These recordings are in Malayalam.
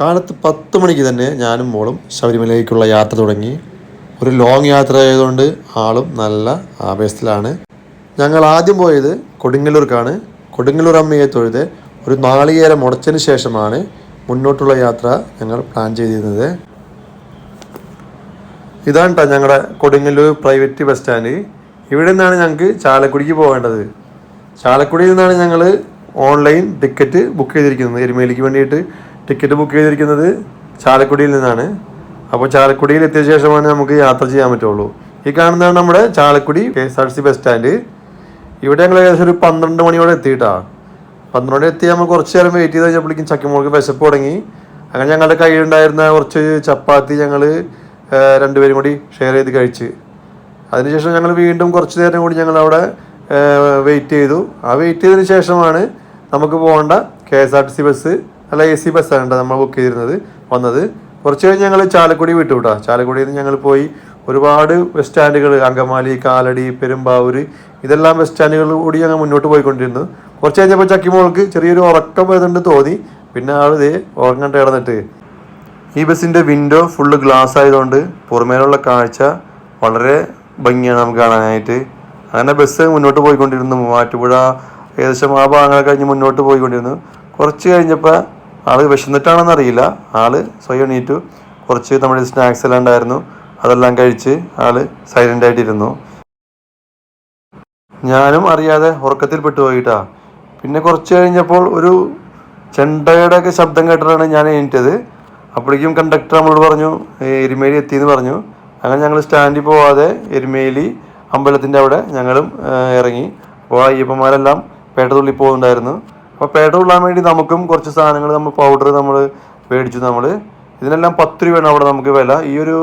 കാലത്ത് പത്ത് മണിക്ക് തന്നെ ഞാനും മോളും ശബരിമലയിലേക്കുള്ള യാത്ര തുടങ്ങി. ഒരു ലോങ് യാത്ര ആയതുകൊണ്ട് ആളും നല്ല ആവേശത്തിലാണ്. ഞങ്ങൾ ആദ്യം പോയത് കൊടുങ്ങല്ലൂർക്കാണ്. കൊടുങ്ങല്ലൂർ അമ്മയെ തൊഴുത് ഒരു നാളികേരം മുടച്ചതിന് ശേഷമാണ് മുന്നോട്ടുള്ള യാത്ര ഞങ്ങൾ പ്ലാൻ ചെയ്തിരുന്നത്. ഇതാണ് കേട്ടോ ഞങ്ങളുടെ കൊടുങ്ങല്ലൂർ പ്രൈവറ്റ് ബസ് സ്റ്റാൻഡ് ഇവിടെ നിന്നാണ് ഞങ്ങൾക്ക് ചാലക്കുടിക്ക് പോകേണ്ടത്. ചാലക്കുടിയിൽ നിന്നാണ് ഞങ്ങൾ ഓൺലൈൻ ടിക്കറ്റ് ബുക്ക് ചെയ്തിരിക്കുന്നത്. എരുമേലിക്ക് വേണ്ടിയിട്ട്. ടിക്കറ്റ് ബുക്ക് ചെയ്തിരിക്കുന്നത് ചാലക്കുടിയിൽ നിന്നാണ്. അപ്പോൾ ചാലക്കുടിയിൽ എത്തിയ ശേഷമാണ് നമുക്ക് യാത്ര ചെയ്യാൻ പറ്റുള്ളൂ. ഈ കാണുന്നതാണ് നമ്മുടെ Chalakudy K S R C bus stand ഇവിടെ ഞങ്ങൾ ഏകദേശം ഒരു പന്ത്രണ്ട് മണിയോടെ എത്തിയിട്ടാ. പന്ത്രണ്ട് എത്തി നമ്മൾ കുറച്ച് നേരം വെയിറ്റ് ചെയ്ത് കഴിഞ്ഞപ്പോഴേക്കും ചക്കിമോൾക്ക് വിശപ്പ് തുടങ്ങി. അങ്ങനെ ഞങ്ങളുടെ കയ്യിലുണ്ടായിരുന്ന കുറച്ച് ചപ്പാത്തി ഞങ്ങൾ രണ്ടുപേരും കൂടി ഷെയർ ചെയ്ത് കഴിച്ച്. അതിനുശേഷം ഞങ്ങൾ വീണ്ടും കുറച്ച് നേരം കൂടി ഞങ്ങൾ അവിടെ വെയിറ്റ് ചെയ്തു. ആ വെയിറ്റ് ചെയ്തതിന് ശേഷമാണ് നമുക്ക് പോകേണ്ട K S R T C bus അല്ല എ സി ബസ്സാണ് കേട്ടോ നമ്മൾ ബുക്ക് ചെയ്തിരുന്നത് വന്നത്. കുറച്ച് കഴിഞ്ഞ് ഞങ്ങൾ ചാലക്കുടി വിട്ടു കേട്ടോ ചാലക്കുടിയിൽ നിന്ന് ഞങ്ങൾ പോയി ഒരുപാട് ബസ് സ്റ്റാൻഡുകൾ അങ്കമാലി കാലടി പെരുമ്പാവൂർ ഇതെല്ലാം ബസ് സ്റ്റാൻഡുകൾ കൂടി ഞങ്ങൾ മുന്നോട്ട് പോയിക്കൊണ്ടിരുന്നു. കുറച്ച് കഴിഞ്ഞപ്പോൾ ചക്കിമോൾക്ക് ചെറിയൊരു ഉറക്കം വരുന്നുണ്ട് തോന്നി. പിന്നെ ആൾ ഇതേ ഉറങ്ങണ്ട കിടന്നിട്ട് ഈ ബസ്സിന്റെ വിൻഡോ ഫുള്ള് ഗ്ലാസ് ആയതുകൊണ്ട് പുറമേലുള്ള കാഴ്ച വളരെ ഭംഗിയാണ് നമുക്ക് കാണാനായിട്ട്. അങ്ങനെ ബസ് മുന്നോട്ട് പോയിക്കൊണ്ടിരുന്നു. മൂവാറ്റുപുഴ ഏകദേശം ആ ഭാഗങ്ങൾ കഴിഞ്ഞ് മുന്നോട്ട് പോയിക്കൊണ്ടിരുന്നു. കുറച്ച് കഴിഞ്ഞപ്പോൾ ആൾ വിശന്നിട്ടാണെന്ന് അറിയില്ല. ആൾ സ്വയം എണീറ്റു കുറച്ച് നമ്മുടെ സ്നാക്സ് എല്ലാം ഉണ്ടായിരുന്നു. അതെല്ലാം കഴിച്ച് ആൾ സൈലന്റ് ആയിട്ടിരുന്നു. ഞാനും അറിയാതെ ഉറക്കത്തിൽ പെട്ടുപോയിട്ടാ. പിന്നെ കുറച്ച് കഴിഞ്ഞപ്പോൾ ഒരു ചെണ്ടയുടെ ഒക്കെ ശബ്ദം കേട്ടിട്ടാണ് ഞാൻ എണീറ്റത്. അപ്പോഴേക്കും കണ്ടക്ടർ നമ്മളോട് പറഞ്ഞു "ഏ, എരുമേലി എത്തിയെന്ന് പറഞ്ഞു. അങ്ങനെ ഞങ്ങൾ സ്റ്റാൻഡിൽ പോവാതെ എരുമേലി അമ്പലത്തിന്റെ അവിടെ ഞങ്ങളും ഇറങ്ങി. അപ്പോൾ അയ്യപ്പന്മാരെല്ലാം പേട്ടതുള്ളിൽ പോകുന്നുണ്ടായിരുന്നു അപ്പോൾ പേട്ട കൊള്ളാൻ വേണ്ടി നമുക്കും കുറച്ച് സാധനങ്ങൾ നമ്മൾ പൗഡർ നമ്മൾ മേടിച്ചു നമ്മൾ ഇതിനെല്ലാം പത്ത് രൂപയാണ് അവിടെ നമുക്ക് വില. ഈ ഒരു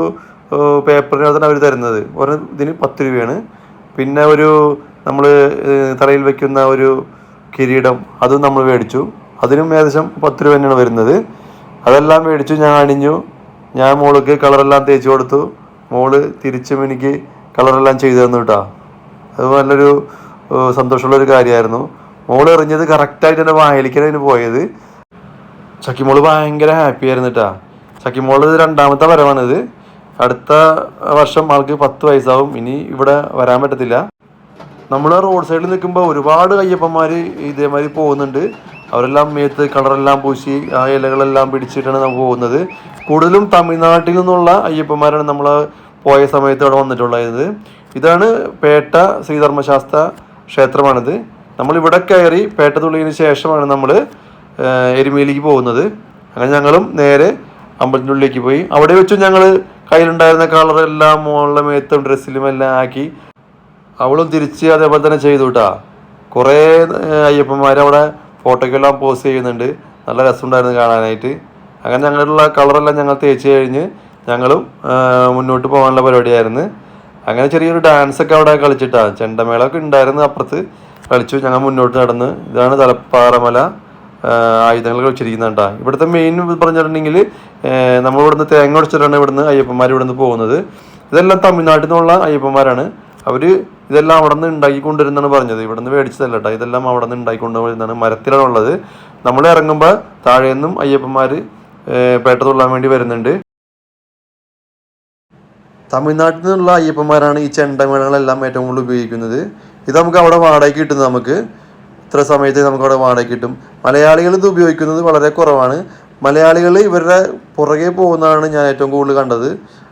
പേപ്പറിനകത്താണ് അവർ തരുന്നത്. ഒരു ഇതിന് പത്ത് രൂപയാണ്. പിന്നെ ഒരു നമ്മൾ തലയിൽ വയ്ക്കുന്ന ഒരു കിരീടം അതും നമ്മൾ മേടിച്ചു. അതിനും ഏകദേശം പത്ത് രൂപ തന്നെയാണ് വരുന്നത്. അതെല്ലാം മേടിച്ചു ഞാൻ അണിഞ്ഞു. ഞാൻ മോൾക്ക് കളറെല്ലാം തേച്ച് കൊടുത്തു. മോൾ തിരിച്ചും എനിക്ക് കളറെല്ലാം ചെയ്തു തന്നു കേട്ടോ. അത് നല്ലൊരു സന്തോഷമുള്ളൊരു കാര്യമായിരുന്നു. മോൾ എറിഞ്ഞത് കറക്റ്റായിട്ട് എന്റെ വായിലേക്കാണ് അതിന് പോയത്. ചക്കിമോൾ ഭയങ്കര ഹാപ്പി ആയിരുന്നു കേട്ടാ ചക്കിമോൾ രണ്ടാമത്തെ വരവാണിത്. അടുത്ത വർഷം ആൾക്ക് പത്ത് വയസ്സാവും. ഇനി ഇവിടെ വരാൻ പറ്റത്തില്ല. നമ്മൾ റോഡ് സൈഡിൽ നിൽക്കുമ്പോൾ ഒരുപാട് കയ്യപ്പന്മാർ ഇതേമാതിരി പോകുന്നുണ്ട്. അവരെല്ലാം മേത്ത് കളറെല്ലാം പൂശി ആ ഇലകളെല്ലാം പിടിച്ചിട്ടാണ് നമ്മൾ പോകുന്നത്. കൂടുതലും തമിഴ്നാട്ടിൽ നിന്നുള്ള അയ്യപ്പന്മാരാണ് നമ്മൾ പോയ സമയത്ത് അവിടെ വന്നിട്ടുള്ളത്. ഇതാണ് പേട്ട ശ്രീധർമ്മശാസ്ത്ര ക്ഷേത്രമാണിത്. നമ്മൾ ഇവിടെ കയറി പേട്ട തുള്ളിയതിന് ശേഷമാണ് നമ്മൾ എരുമയിലേക്ക് പോകുന്നത്. അങ്ങനെ ഞങ്ങളും നേരെ അമ്പലത്തിന്റെ ഉള്ളിലേക്ക് പോയി. അവിടെ വെച്ചും ഞങ്ങൾ കയ്യിലുണ്ടായിരുന്ന കളറെല്ലാം മുകളിലെ മേത്തും ഡ്രസ്സിലും എല്ലാം ആക്കി അവളും തിരിച്ച് അതേപോലെ തന്നെ ചെയ്തു കേട്ടാ കുറേ അയ്യപ്പന്മാർ അവിടെ ഫോട്ടോയ്ക്കെല്ലാം പോസ്റ്റ് ചെയ്യുന്നുണ്ട്. നല്ല രസമുണ്ടായിരുന്നു കാണാനായിട്ട്. അങ്ങനെ ഞങ്ങളുടെ കളറെല്ലാം ഞങ്ങൾ തേച്ച് കഴിഞ്ഞ് ഞങ്ങളും മുന്നോട്ട് പോകാനുള്ള പരിപാടിയായിരുന്നു. അങ്ങനെ ചെറിയൊരു ഡാൻസൊക്കെ അവിടെ കളിച്ചിട്ടാണ് ചെണ്ടമേളമൊക്കെ ഉണ്ടായിരുന്നു അപ്പുറത്ത്. കളിച്ചു. ഞങ്ങൾ മുന്നോട്ട് നടന്ന് ഇതാണ് തലപ്പാറമല ആയുധങ്ങൾ വെച്ചിരിക്കുന്നുണ്ടാ ഇവിടുത്തെ മെയിൻ പറഞ്ഞിട്ടുണ്ടെങ്കിൽ നമ്മൾ ഇവിടുന്ന് തേങ്ങ ഒടിച്ചിട്ടാണ് ഇവിടുന്ന് അയ്യപ്പന്മാർ ഇവിടുന്ന് പോകുന്നത്. ഇതെല്ലാം തമിഴ്നാട്ടിൽ നിന്നുള്ള അയ്യപ്പന്മാരാണ്. അവർ ഇതെല്ലാം അവിടെ നിന്ന് ഉണ്ടാക്കിക്കൊണ്ടിരുന്നാണ് പറഞ്ഞത്. ഇവിടെ നിന്ന് മേടിച്ചതല്ല കേട്ടോ. ഇതെല്ലാം അവിടെ നിന്ന് ഉണ്ടാക്കിക്കൊണ്ടുവരുന്നതാണ് മരത്തിലാണ് ഉള്ളത്. നമ്മൾ ഇറങ്ങുമ്പോൾ താഴെ നിന്നും അയ്യപ്പന്മാർ പേട്ട തുള്ളാൻ വേണ്ടി വരുന്നുണ്ട്. തമിഴ്നാട്ടിൽ നിന്നുള്ള അയ്യപ്പന്മാരാണ് ഈ ചെണ്ടമേളകളെല്ലാം ഏറ്റവും കൂടുതൽ ഉപയോഗിക്കുന്നത്. ഇത് നമുക്ക് അവിടെ വാടകയ്ക്ക് കിട്ടുന്നത് നമുക്ക് ഇത്ര സമയത്ത് നമുക്ക് അവിടെ വാടകയ്ക്ക് കിട്ടും. മലയാളികൾ ഇത് ഉപയോഗിക്കുന്നത് വളരെ കുറവാണ്. മലയാളികൾ ഇവരുടെ പുറകെ പോകുന്നതാണ് ഞാൻ ഏറ്റവും കൂടുതൽ കണ്ടത്.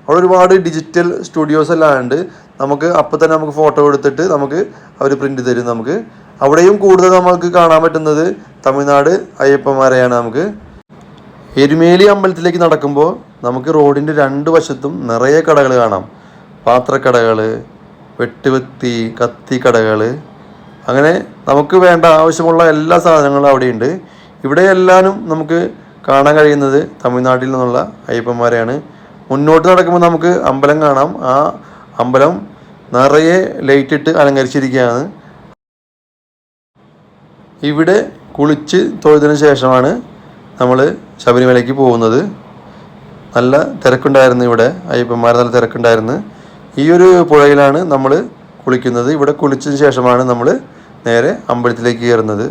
അവിടെ ഒരുപാട് ഡിജിറ്റൽ സ്റ്റുഡിയോസ് എല്ലാം ഉണ്ട്. നമുക്ക് അപ്പം തന്നെ നമുക്ക് ഫോട്ടോ എടുത്തിട്ട് നമുക്ക് അവർ പ്രിന്റ് തരും നമുക്ക്. അവിടെയും കൂടുതൽ നമുക്ക് കാണാൻ പറ്റുന്നത് തമിഴ്നാട് അയ്യപ്പന്മാരെയാണ് നമുക്ക്. എരുമേലി അമ്പലത്തിലേക്ക് നടക്കുമ്പോൾ നമുക്ക് റോഡിന്റെ രണ്ട് വശത്തും നിറയെ കടകൾ കാണാം. പാത്രക്കടകൾ വെട്ടുവത്തി കത്തി കടകൾ അങ്ങനെ നമുക്ക് വേണ്ട ആവശ്യമുള്ള എല്ലാ സാധനങ്ങളും അവിടെയുണ്ട്. ഇവിടെ എല്ലാവരും നമുക്ക് കാണാൻ കഴിയുന്നത് തമിഴ്നാട്ടിൽ നിന്നുള്ള അയ്യപ്പന്മാരെയാണ്. മുന്നോട്ട് നടക്കുമ്പോൾ നമുക്ക് അമ്പലം കാണാം. ആ അമ്പലം നിറയെ ലൈറ്റ് ഇട്ട് അലങ്കരിച്ചിരിക്കുകയാണ്. ഇവിടെ കുളിച്ച് തൊഴുതിന് ശേഷമാണ് നമ്മൾ ശബരിമലയ്ക്ക് പോകുന്നത്. നല്ല തിരക്കുണ്ടായിരുന്നു ഇവിടെ. അയ്യപ്പന്മാർ നല്ല തിരക്കുണ്ടായിരുന്നു. ഈ ഒരു പുഴയിലാണ് നമ്മൾ കുളിക്കുന്നത്. ഇവിടെ കുളിച്ചതിന് ശേഷമാണ് നമ്മൾ നേരെ അമ്പലത്തിലേക്ക് കയറുന്നത്.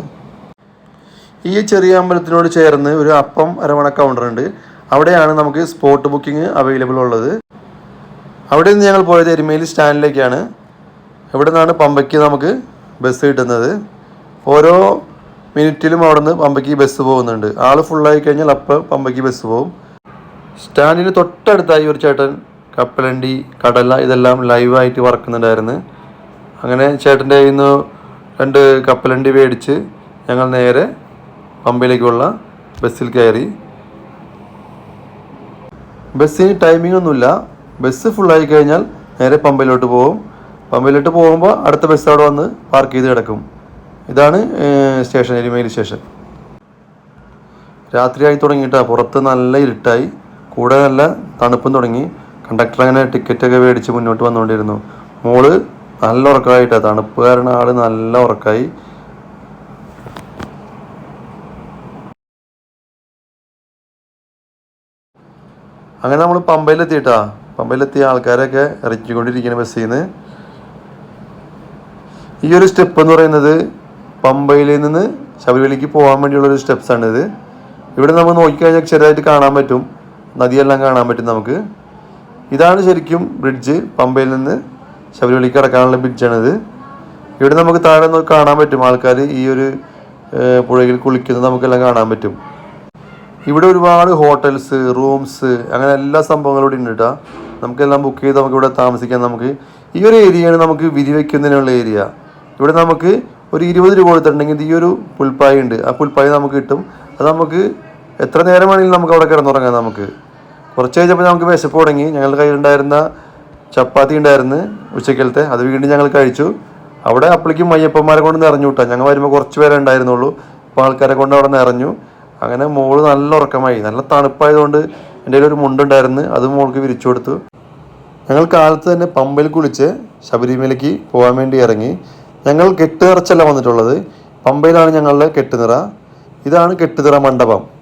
ഈ ചെറിയ അമ്പലത്തിനോട് ചേർന്ന് ഒരു അപ്പം അരമണ കൗണ്ടർ ഉണ്ട്. അവിടെയാണ് നമുക്ക് സ്പോട്ട് ബുക്കിംഗ് അവൈലബിൾ ഉള്ളത്. അവിടെ നിന്ന് ഞങ്ങൾ പോയത് എരുമേലി സ്റ്റാൻഡിലേക്കാണ്. ഇവിടെ നിന്നാണ് പമ്പയ്ക്ക് നമുക്ക് ബസ് കിട്ടുന്നത്. ഓരോ മിനിറ്റിലും അവിടെ നിന്ന് പമ്പയ്ക്ക് ബസ് പോകുന്നുണ്ട്. ആൾ ഫുള്ളായി കഴിഞ്ഞാൽ അപ്പം പമ്പയ്ക്ക് ബസ് പോകും. സ്റ്റാൻഡിന് തൊട്ടടുത്തായി ഒരു ചേട്ടൻ കപ്പലണ്ടി കടല ഇതെല്ലാം ലൈവായിട്ട് വറക്കുന്നുണ്ടായിരുന്നു. അങ്ങനെ ചേട്ടന്റെ കയ്യിൽ നിന്ന് രണ്ട് കപ്പലണ്ടി മേടിച്ച് ഞങ്ങൾ നേരെ പമ്പയിലേക്കുള്ള ബസ്സിൽ കയറി. ബസ്സിന് ടൈമിംഗ് ഒന്നുമില്ല. ബസ് ഫുള്ളായി കഴിഞ്ഞാൽ നേരെ പമ്പയിലോട്ട് പോകും. പമ്പയിലോട്ട് പോകുമ്പോൾ അടുത്ത ബസ് അവിടെ വന്ന് പാർക്ക് ചെയ്ത് കിടക്കും. ഇതാണ് സ്റ്റേഷൻ എരുമേലി സ്റ്റേഷൻ രാത്രിയായി തുടങ്ങിയിട്ടാണ് പുറത്ത് നല്ല ഇരുട്ടായി. കൂടെ നല്ല തണുപ്പും തുടങ്ങി. കണ്ടക്ടർ അങ്ങനെ ടിക്കറ്റൊക്കെ മേടിച്ച് മുന്നോട്ട് വന്നുകൊണ്ടിരുന്നു. മോൾ നല്ല ഉറക്കമായിട്ടാ തണുപ്പ് കാരണം ആൾ നല്ല ഉറക്കായി. അങ്ങനെ നമ്മൾ പമ്പയിലെത്തിയിട്ടാ. പമ്പയിലെത്തിയ ആൾക്കാരൊക്കെ ഇറക്കിക്കൊണ്ടിരിക്കുന്ന ബസ്സിൽ നിന്ന് ഈ ഒരു സ്റ്റെപ്പ് എന്ന് പറയുന്നത് പമ്പയിൽ നിന്ന് ശബരിമലയ്ക്ക് പോകാൻ വേണ്ടിയുള്ള ഒരു സ്റ്റെപ്സ് ആണ് ഇത് ഇവിടെ നമ്മൾ നോക്കിക്കഴിഞ്ഞാൽ ചെറുതായിട്ട് കാണാൻ പറ്റും. നദിയെല്ലാം കാണാൻ പറ്റും നമുക്ക്. ഇതാണ് ശരിക്കും ബ്രിഡ്ജ് പമ്പയിൽ നിന്ന് ശബരിമലയ്ക്ക് കടക്കാനുള്ള ബ്രിഡ്ജാണിത് ഇവിടെ നമുക്ക് താഴെ നോക്കി കാണാൻ പറ്റും. ആൾക്കാർ ഈ ഒരു പുഴയിൽ കുളിക്കുന്നത് നമുക്കെല്ലാം കാണാൻ പറ്റും. ഇവിടെ ഒരുപാട് ഹോട്ടൽസ് റൂംസ് അങ്ങനെ എല്ലാ സംഭവങ്ങളും ഇവിടെ ഉണ്ട് കേട്ടോ നമുക്കെല്ലാം ബുക്ക് ചെയ്ത് നമുക്ക് ഇവിടെ താമസിക്കാൻ നമുക്ക്. ഈ ഒരു ഏരിയയാണ് നമുക്ക് വിരിവെക്കുന്നതിനുള്ള ഏരിയ ഇവിടെ നമുക്ക് ഒരു ഇരുപത് രൂപ കൊടുത്തിട്ടുണ്ടെങ്കിൽ ഈ ഒരു പുൽപ്പായ ഉണ്ട്. ആ പുൽപ്പായ നമുക്ക് കിട്ടും. അത് നമുക്ക് എത്ര നേരം വേണമെങ്കിലും നമുക്ക് അവിടെ കിടന്നുറങ്ങാം നമുക്ക്. കുറച്ച് കഴിഞ്ഞപ്പോൾ നമുക്ക് വിശപ്പ് തുടങ്ങി. ഞങ്ങളുടെ കയ്യിലുണ്ടായിരുന്ന ചപ്പാത്തി ഉണ്ടായിരുന്നു ഉച്ചക്കലത്തെ. അത് വീണ്ടും ഞങ്ങൾ കഴിച്ചു. അവിടെ അപ്പളിക്കും മയ്യപ്പന്മാരെ കൊണ്ട് നിറഞ്ഞു വിട്ടാ ഞങ്ങൾ വരുമ്പോൾ കുറച്ച് പേരെ ഉണ്ടായിരുന്നുള്ളൂ. അപ്പോൾ ആൾക്കാരെ കൊണ്ട് അവിടെ നിറഞ്ഞു. അങ്ങനെ മോൾ നല്ല ഉറക്കമായി. നല്ല തണുപ്പായതുകൊണ്ട് എന്റെ ഒരു മുണ്ടുണ്ടായിരുന്നു അത് മോൾക്ക് വിരിച്ചു കൊടുത്തു. ഞങ്ങൾ കാലത്ത് തന്നെ പമ്പയിൽ കുളിച്ച് ശബരിമലയ്ക്ക് പോകാൻ വേണ്ടി ഇറങ്ങി. ഞങ്ങൾ കെട്ടുനിറച്ചല്ല വന്നിട്ടുള്ളത്. പമ്പയിലാണ് ഞങ്ങളുടെ കെട്ടുനിറ. ഇതാണ് കെട്ടുനിറ മണ്ഡപം.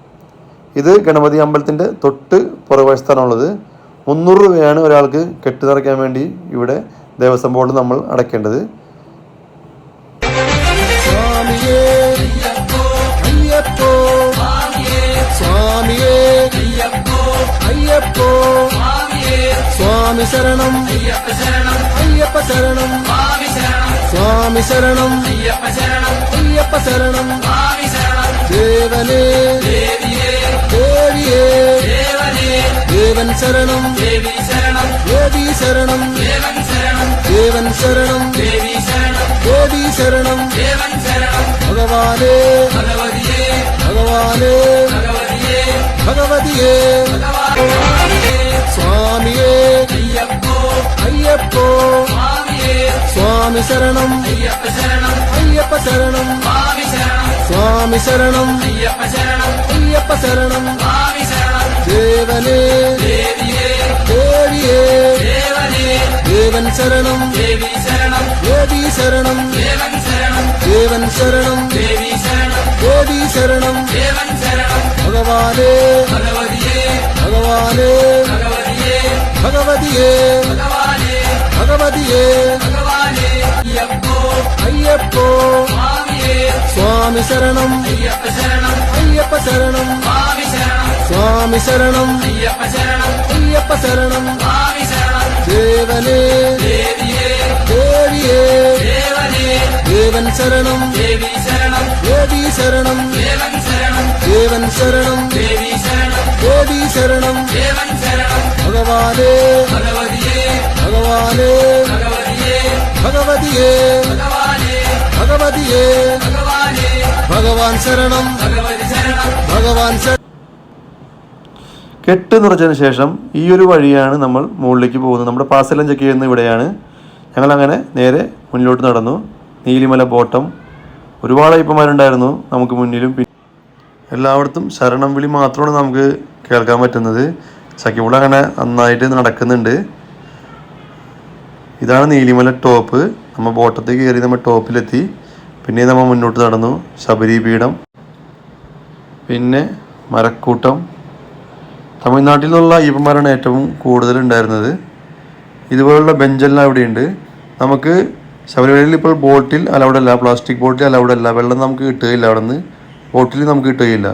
ഇത് ഗണപതി അമ്പലത്തിന്റെ തൊട്ട് പുറകുവശത്താണുള്ളത്. മുന്നൂറ് രൂപയാണ് ഒരാൾക്ക് കെട്ടി നിറയ്ക്കാൻ വേണ്ടി ഇവിടെ ദേവസ്വം ബോർഡ് നമ്മൾ അടയ്ക്കേണ്ടത്. സ്വാമി ശരണം അയ്യപ്പ ശരണം. സ്വാമി ശരണം അയ്യപ്പ ശരണം. ദേവനേ தேவன் சரணம். தேவி சரணம். தேவி சரணம் தேவன் சரணம். தேவன் சரணம். தேவி சரணம் தேவி சரணம் தேவன் சரணம் பகவானே. பகவானே. பகவதியே. சுவாமியே. ஐயப்போ. சுவாமி சரணம். ஐயப்ப சரணம். ஐயப்ப சரணம் சுவாமி சரணம். ஐயப்ப சரணம் சரணம். അയ്യപ്പ ശരണം സ്വാമി ശരണം അയ്യപ്പ ശരണം ദേവനേ ദേവിയേ ദേവൻ ശരണം ദേവി ശരണം ദേവൻ ശരണം ദേവി ശരണം ഭഗവാനേ ഭഗവാനേ ഭഗവതിയേ ഭഗവതിയേ അയ്യപ്പോ സ്വാമി ശരണം അയ്യപ്പ ശരണം സ്വാമി ശരണം അയ്യപ്പ ശരണം ദേവനേ ദേവിയേ ദേവൻ ശരണം ദേവി ശരണം ദേവൻ ശരണം ദേവി ശരണം ഭഗവാനേ ഭഗവാനേ ഭഗവതിയേ ഭഗവതിയേ ഭഗവാൻ ശരണം ഭഗവാൻ ശരണം കെട്ട് നിറച്ചതിന് ശേഷം ഈ ഒരു വഴിയാണ് നമ്മൾ മുകളിലേക്ക് പോകുന്നത്. നമ്മുടെ പാസെല്ലാം ചെക്ക് ചെയ്യുന്ന ഇവിടെയാണ്. ഞങ്ങളങ്ങനെ നേരെ മുന്നിലോട്ട് നടന്നു. നീലിമല ബോട്ടം. ഒരുപാട് അയ്യപ്പന്മാരുണ്ടായിരുന്നു നമുക്ക് മുന്നിലും. എല്ലായിടത്തും ശരണം വിളി മാത്രമാണ് നമുക്ക് കേൾക്കാൻ പറ്റുന്നത്. ചക്കിപ്പുള അങ്ങനെ നന്നായിട്ട് നടക്കുന്നുണ്ട്. ഇതാണ് നീലിമല ടോപ്പ് നമ്മൾ ബോട്ടത്തിൽ കയറി നമ്മൾ ടോപ്പിലെത്തി. പിന്നെ നമ്മൾ മുന്നോട്ട് നടന്നു. ശബരി പീഠം പിന്നെ മരക്കൂട്ടം. തമിഴ്നാട്ടിൽ നിന്നുള്ള അയ്യപ്പന്മാരാണ് ഏറ്റവും കൂടുതൽ ഉണ്ടായിരുന്നത്. ഇതുപോലുള്ള ബെഞ്ചെല്ലാം ഇവിടെയുണ്ട് നമുക്ക് ശബരിമലയിൽ ഇപ്പോൾ ബോട്ടിൽ അലൗഡ് അല്ല പ്ലാസ്റ്റിക് ബോട്ടിൽ അലൗഡ് അല്ല വെള്ളം നമുക്ക് കിട്ടുകയില്ല അവിടെ നിന്ന് ബോട്ടിൽ നമുക്ക് കിട്ടുകയില്ല.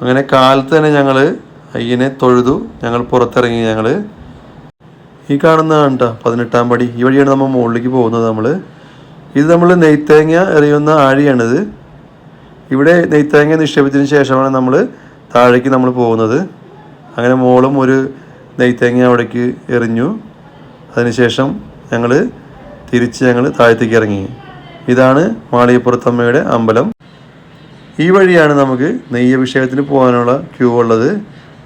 അങ്ങനെ കാലത്ത് തന്നെ ഞങ്ങൾ അയ്യനെ തൊഴുതു ഞങ്ങൾ പുറത്തിറങ്ങി ഞങ്ങൾ ഈ കാണുന്നതാണ് കേട്ടോ പതിനെട്ടാം പടി. ഈ വഴിയാണ് നമ്മൾ മുകളിലേക്ക് പോകുന്നത് നമ്മൾ ഇത് നമ്മൾ നെയ്ത്തേങ്ങ എറിയുന്ന ആഴിയാണിത്. ഇവിടെ നെയ്ത്തേങ്ങ നിക്ഷേപിച്ചതിന് ശേഷമാണ് നമ്മൾ താഴേക്ക് നമ്മൾ പോകുന്നത്. അങ്ങനെ മോളും ഒരു നെയ്ത്തേങ്ങ അവിടേക്ക് എറിഞ്ഞു. അതിനുശേഷം ഞങ്ങൾ തിരിച്ച് ഞങ്ങൾ താഴത്തേക്ക് ഇറങ്ങി. ഇതാണ് മാളികപ്പുറത്തമ്മയുടെ അമ്പലം. ഈ വഴിയാണ് നമുക്ക് നെയ്യഭിഷേകത്തിന് പോകാനുള്ള ക്യൂ ഉള്ളത്.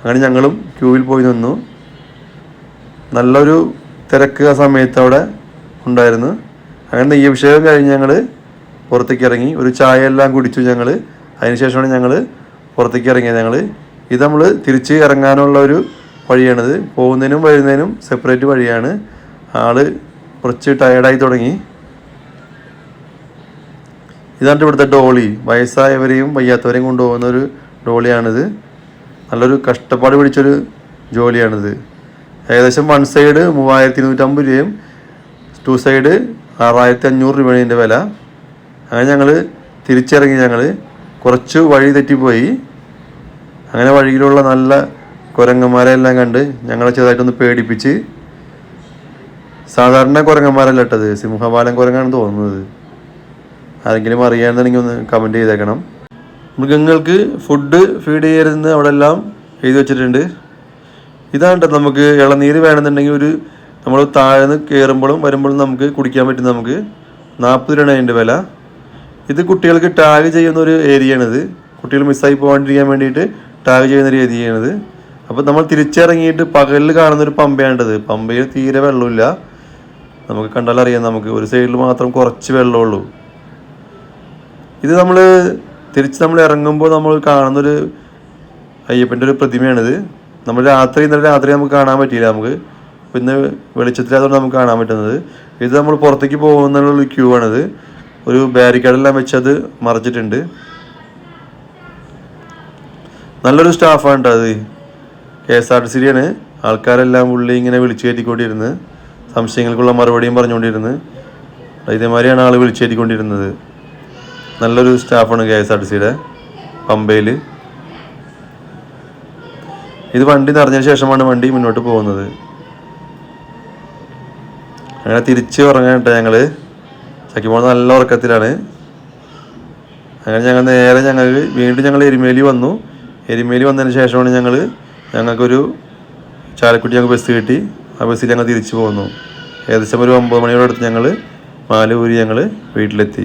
അങ്ങനെ ഞങ്ങളും ക്യൂവിൽ പോയി നിന്നു. നല്ലൊരു തിരക്ക് ആ സമയത്ത് അവിടെ ഉണ്ടായിരുന്നു. അങ്ങനെ നെയ്യഭിഷേകം കഴിഞ്ഞ് ഞങ്ങൾ പുറത്തേക്ക് ഇറങ്ങി. ഒരു ചായ എല്ലാം കുടിച്ചു ഞങ്ങൾ അതിനുശേഷമാണ് ഞങ്ങൾ പുറത്തേക്ക് ഇറങ്ങിയത് ഞങ്ങൾ ഇത് നമ്മൾ തിരിച്ച് ഇറങ്ങാനുള്ള ഒരു വഴിയാണിത്. പോകുന്നതിനും വരുന്നതിനും സെപ്പറേറ്റ് വഴിയാണ്. ആൾ കുറച്ച് ടയർഡായി തുടങ്ങി. ഇതാണ് ഇവിടുത്തെ ഡോളി വയസ്സായവരെയും വയ്യാത്തവരെയും കൊണ്ടുപോകുന്ന ഒരു ഡോളിയാണിത് നല്ലൊരു കഷ്ടപ്പാട് പിടിച്ചൊരു ജോലിയാണിത്. ഏകദേശം വൺ സൈഡ് മൂവായിരത്തി ഇരുന്നൂറ്റമ്പത് രൂപയും ടു സൈഡ് ആറായിരത്തി അഞ്ഞൂറ് രൂപയാണ് ഇതിന്റെ വില. അങ്ങനെ ഞങ്ങൾ തിരിച്ചിറങ്ങി ഞങ്ങൾ കുറച്ച് വഴി തെറ്റിപ്പോയി. അങ്ങനെ വഴിയിലുള്ള നല്ല കുരങ്ങന്മാരെ എല്ലാം കണ്ട് ഞങ്ങളെ ചെറുതായിട്ടൊന്ന് പേടിപ്പിച്ച് സാധാരണ കുരങ്ങന്മാരല്ല ഇട്ടത് സിംഹപാലം കുരങ്ങാണെന്ന് തോന്നുന്നത്. ആരെങ്കിലും അറിയാമെന്നുണ്ടെങ്കിൽ ഒന്ന് കമന്റ് ചെയ്തേക്കണം. മൃഗങ്ങൾക്ക് ഫുഡ് ഫീഡ് ചെയ്യരുതെന്ന് അവിടെ എല്ലാം എഴുതി വെച്ചിട്ടുണ്ട്. ഇതാണ് കേട്ടോ നമുക്ക് ഇളനീര് വേണമെന്നുണ്ടെങ്കിൽ ഒരു നമ്മൾ താഴ്ന്ന് കയറുമ്പോഴും വരുമ്പോഴും നമുക്ക് കുടിക്കാൻ പറ്റും നമുക്ക് നാൽപ്പത് രൂപയാണ് അതിന്റെ വില. ഇത് കുട്ടികൾക്ക് ടാഗ് ചെയ്യുന്ന ഒരു ഏരിയയാണിത് കുട്ടികൾ മിസ്സായി പോകാണ്ടിരിക്കാൻ വേണ്ടിയിട്ട് ടാഗ് ചെയ്യുന്ന രീതി ചെയ്യണത്. അപ്പോൾ നമ്മൾ തിരിച്ചിറങ്ങിയിട്ട് പകലിൽ കാണുന്ന ഒരു പമ്പയാണിത്. പമ്പയിൽ തീരെ വെള്ളമില്ല. നമുക്ക് കണ്ടാൽ അറിയാം നമുക്ക്. ഒരു സൈഡിൽ മാത്രം കുറച്ച് വെള്ളമുള്ളൂ. ഇത് നമ്മൾ തിരിച്ച് നമ്മൾ ഇറങ്ങുമ്പോൾ നമ്മൾ കാണുന്നൊരു അയ്യപ്പന്റെ ഒരു പ്രതിമയാണിത്. നമ്മൾ രാത്രി ഇന്നലെ രാത്രി നമുക്ക് കാണാൻ പറ്റിയില്ല നമുക്ക്. പിന്നെ വെളിച്ചത്തിലായതുകൊണ്ട് നമുക്ക് കാണാൻ പറ്റുന്നത്. ഇത് നമ്മൾ പുറത്തേക്ക് പോകുന്നതിനുള്ള ക്യൂ ആണിത് ഒരു ബാരിക്കേഡെല്ലാം വെച്ച് അത് മറച്ചിട്ടുണ്ട്. നല്ലൊരു സ്റ്റാഫാണ് കേട്ടോ അത്. കെ എസ് ആർ ടി സിയിലാണ് ആൾക്കാരെല്ലാം ഉള്ളി ഇങ്ങനെ വിളിച്ചു കയറ്റിക്കൊണ്ടിരുന്ന് സംശയങ്ങൾക്കുള്ള മറുപടിയും പറഞ്ഞുകൊണ്ടിരുന്ന് ഇതേമാതിരിയാണ് ആൾ വിളിച്ചു കയറ്റിക്കൊണ്ടിരുന്നത്. നല്ലൊരു സ്റ്റാഫാണ് കെ എസ് ആർ ടി സിയുടെ പമ്പയിൽ ഇത് വണ്ടി നിറഞ്ഞതിന് ശേഷമാണ് വണ്ടി മുന്നോട്ട് പോകുന്നത്. അങ്ങനെ തിരിച്ച് ഉറങ്ങാനിട്ട് ഞങ്ങൾ ചക്കിമോൾ നല്ല ഉറക്കത്തിലാണ്. അങ്ങനെ ഞങ്ങൾ നേരെ ഞങ്ങൾ വീണ്ടും ഞങ്ങൾ എരുമേലി വന്നു. എരുമേലി വന്നതിന് ശേഷമാണ് ഞങ്ങൾ ഞങ്ങൾക്കൊരു ചാലക്കുട്ടി ഞങ്ങൾക്ക് ബസ് കിട്ടി. ആ ബസ്സിൽ ഞങ്ങൾ തിരിച്ചു പോന്നു. ഏകദേശം ഒരു ഒമ്പത് മണിയോടടുത്ത് ഞങ്ങൾ മാലൂരി ഞങ്ങൾ വീട്ടിലെത്തി.